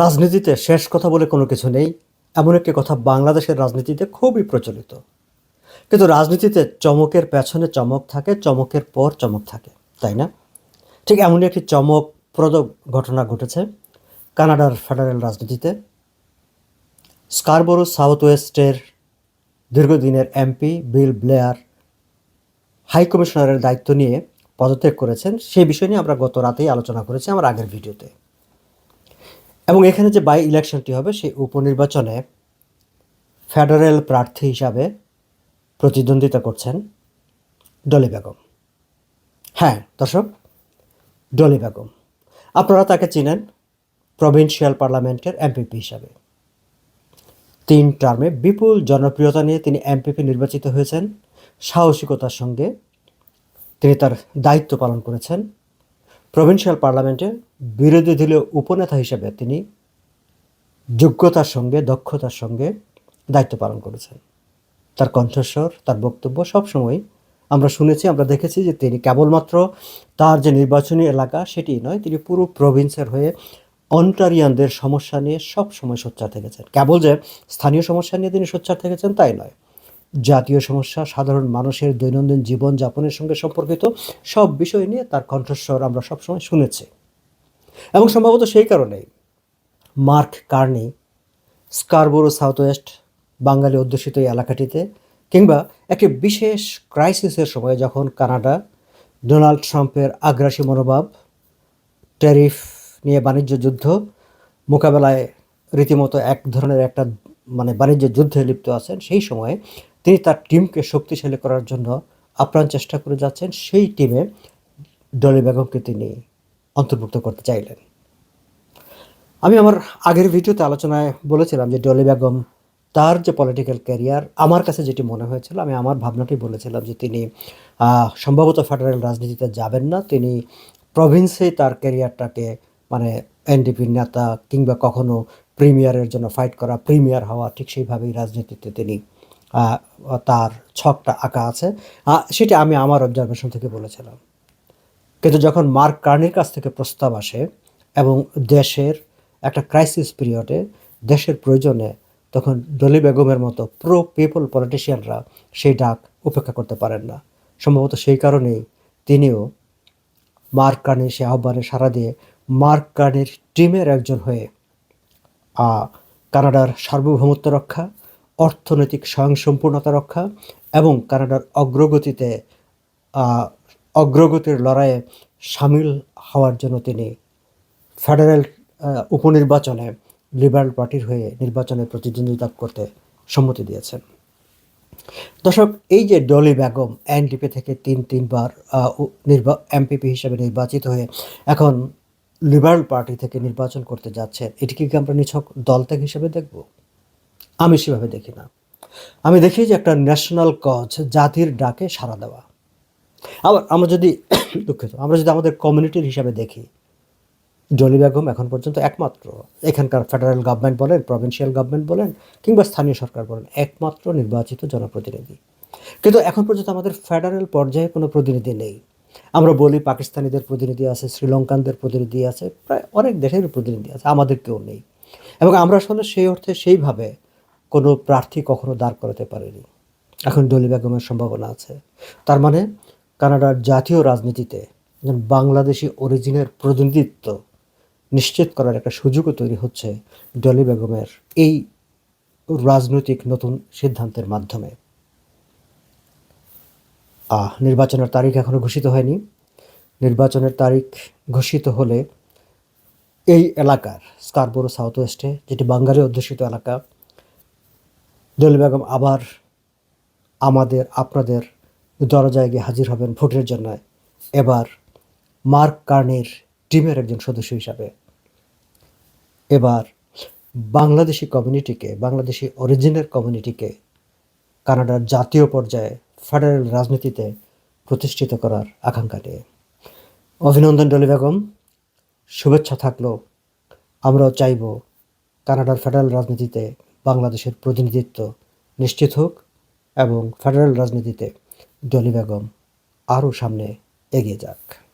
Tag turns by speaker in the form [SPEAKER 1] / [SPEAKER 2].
[SPEAKER 1] রাজনীতিতে শেষ কথা বলে কোনো কিছু নেই। এমন একটি কথা বাংলাদেশের রাজনীতিতে খুবই প্রচলিত। কিন্তু রাজনীতিতে চমকের পেছনে চমক থাকে, চমকের পর চমক থাকে, তাই না? ঠিক এমনই একটি চমকপ্রদ ঘটনা ঘটেছে কানাডার ফেডারেল রাজনীতিতে। স্কারবোরো সাউথ ওয়েস্টের দীর্ঘদিনের এমপি বিল ব্লেয়ার হাই কমিশনারের দায়িত্ব নিয়ে পদত্যাগ করেছেন। সেই বিষয় নিয়ে আমরা গত রাতেই আলোচনা করেছি আমার আগের ভিডিওতে। এবং এখানে যে বাই ইলেকশনটি হবে, সেই উপনির্বাচনে ফেডারেল প্রার্থী হিসাবে প্রতিদ্বন্দ্বিতা করছেন ডলি বেগম। হ্যাঁ দর্শক, ডলি বেগম। আপনারা তাকে চিনেন প্রভিন্সিয়াল পার্লামেন্টের এমপিপি হিসাবে। তিন টার্মে বিপুল জনপ্রিয়তা নিয়ে তিনি এমপিপি নির্বাচিত হয়েছেন। সাহসিকতার সঙ্গে তিনি তার দায়িত্ব পালন করেছেন প্রভিন্সিয়াল পার্লামেন্টে বিরোধী দলীয় উপনেতা হিসেবে তিনি যোগ্যতার সঙ্গে, দক্ষতার সঙ্গে দায়িত্ব পালন করেছেন। তার কণ্ঠস্বর, তার বক্তব্য সবসময় আমরা শুনেছি, আমরা দেখেছি যে তিনি কেবলমাত্র তার যে নির্বাচনী এলাকা সেটি নয়, তিনি পুরো প্রভিন্সের হয়ে অন্টারিয়ানদের সমস্যা নিয়ে সব সময় সোচ্চার থেকেছেন। কেবল যে স্থানীয় সমস্যা নিয়ে তিনি সোচ্চার থেকেছেন তাই নয়। জাতীয় সমস্যা, সাধারণ মানুষের দৈনন্দিন জীবনযাপনের সঙ্গে সম্পর্কিত সব বিষয় নিয়ে তার কণ্ঠস্বর আমরা সবসময় শুনেছি। এবং সম্ভবত সেই কারণেই Mark Carney Scarborough South West বাঙালি অধ্যুষিত এই এলাকাটিতে কিংবা একটি বিশেষ ক্রাইসিসের সময় যখন কানাডা ডোনাল্ড ট্রাম্পের আগ্রাসী মনোভাব, ট্যারিফ নিয়ে বাণিজ্য যুদ্ধ মোকাবেলায় রীতিমতো এক ধরনের একটা মানে বাণিজ্য যুদ্ধে লিপ্ত আছেন, সেই সময়ে তিনি তার টিমকে শক্তিশালী করার জন্য আপ্রাণ চেষ্টা করে যাচ্ছেন। সেই টিমে ডলি বেগমকে তিনি অন্তর্ভুক্ত করতে চাইলেন। আমি আমার আগের ভিডিওতে আলোচনায় বলেছিলাম যে ডলি বেগম তার যে পলিটিক্যাল ক্যারিয়ার আমার কাছে যেটি মনে হয়েছিল, আমি আমার ভাবনাটি বলেছিলাম যে তিনি সম্ভবত ফেডারেল রাজনীতিতে যাবেন না। তিনি প্রভিন্সেই তার ক্যারিয়ারটাকে মানে এনডিপির নেতা কিংবা কখনো প্রিমিয়ারের জন্য ফাইট করা প্রিমিয়ার হওয়া, ঠিক সেইভাবেই রাজনীতিতে তিনি তার ছকটা আঁকা আছে। সেটি আমি আমার অবজারভেশন থেকে বলেছিলাম। কিন্তু যখন মার্ক কার্নির কাছ থেকে প্রস্তাব আসে এবং দেশের একটা ক্রাইসিস পিরিয়ডে দেশের প্রয়োজনে তখন দলি বেগমের মতো প্রো পিপল পলিটিশিয়ানরা সেই ডাক উপেক্ষা করতে পারেন না। সম্ভবত সেই কারণেই তিনিও মার্ক কার্নির সে আহ্বানে সাড়া দিয়ে মার্ক কার্নির টিমের একজন হয়ে কানাডার সার্বভৌমত্ব রক্ষা, অর্থনৈতিক স্বয়ংসম্পূর্ণতা রক্ষা এবং কানাডার অগ্রগতিতে অগ্রগতির লড়াইয়ে সামিল হওয়ার জন্য তিনি ফেডারেল উপনির্বাচনে লিবারেল পার্টির হয়ে নির্বাচনে প্রতিদ্বন্দ্বিতা করতে সম্মতি দিয়েছেন। দর্শক, এই যে ডলি বেগম এনডিপি থেকে তিন, তিনবার নির্বা, এমপিপি হিসেবে নির্বাচিত হয়ে এখন লিবারেল পার্টি থেকে নির্বাচন করতে যাচ্ছেন এটিকে কি আমরা নিছক দলত্যাগ হিসেবে দেখব? আমি সেভাবে দেখি না। আমি দেখি যে একটা ন্যাশনাল কজ জাতির ডাকে সাড়া দেওয়া। আবার আমরা যদি দুঃখিত, আমরা যদি আমাদের কমিউনিটির হিসাবে দেখি জলি বেগম এখন পর্যন্ত একমাত্র, এখানকার ফেডারেল গভর্নমেন্ট বলেন প্রভিন্সিয়াল গভর্নমেন্ট বলেন, কিংবা স্থানীয় সরকার বলেন, একমাত্র নির্বাচিত জনপ্রতিনিধি। কিন্তু এখন পর্যন্ত আমাদের ফেডারেল পর্যায়ে কোনো প্রতিনিধি নেই। আমরা বলি পাকিস্তানিদের প্রতিনিধি আছে, শ্রীলঙ্কানদের প্রতিনিধি আছে, প্রায় অনেক দেশের প্রতিনিধি আছে, আমাদের কেউ নেই। এবং আমরা আসলে সেই অর্থে সেইভাবে কোনো প্রার্থী কখনো দাঁড় করাতে পারিনি। এখন ডলি বেগমের সম্ভাবনা আছে। তার মানে কানাডার জাতীয় রাজনীতিতে একজন বাংলাদেশি অরিজিনের প্রতিনিধিত্ব নিশ্চিত করার একটা সুযোগও তৈরি হচ্ছে ডলি বেগমের এই রাজনৈতিক নতুন সিদ্ধান্তের মাধ্যমে। আহ, নির্বাচনের তারিখ এখনও ঘোষিত হয়নি। নির্বাচনের তারিখ ঘোষিত হলে এই এলাকার স্কারবোরো সাউথ ওয়েস্টে যেটি বাঙালি অধ্যুষিত এলাকা ডলি বেগম আবার আমাদের আপনাদের দরজায় গিয়ে হাজির হবেন ভোটের জন্য। এবার মার্ক কার্নির টিমের একজন সদস্য হিসাবে। এবার বাংলাদেশি কমিউনিটিকে, বাংলাদেশি অরিজিনের কমিউনিটিকে কানাডার জাতীয় পর্যায়ে ফেডারেল রাজনীতিতে প্রতিষ্ঠিত করার আকাঙ্ক্ষা নিয়ে। অভিনন্দন ডলি বেগম, শুভেচ্ছা থাকল। আমরাও চাইব কানাডার ফেডারেল রাজনীতিতে বাংলাদেশের প্রতিনিধিত্ব নিশ্চিত হোক এবং ফেডারেল রাজনীতিতে ডলি বেগম আরও সামনে এগিয়ে যাক।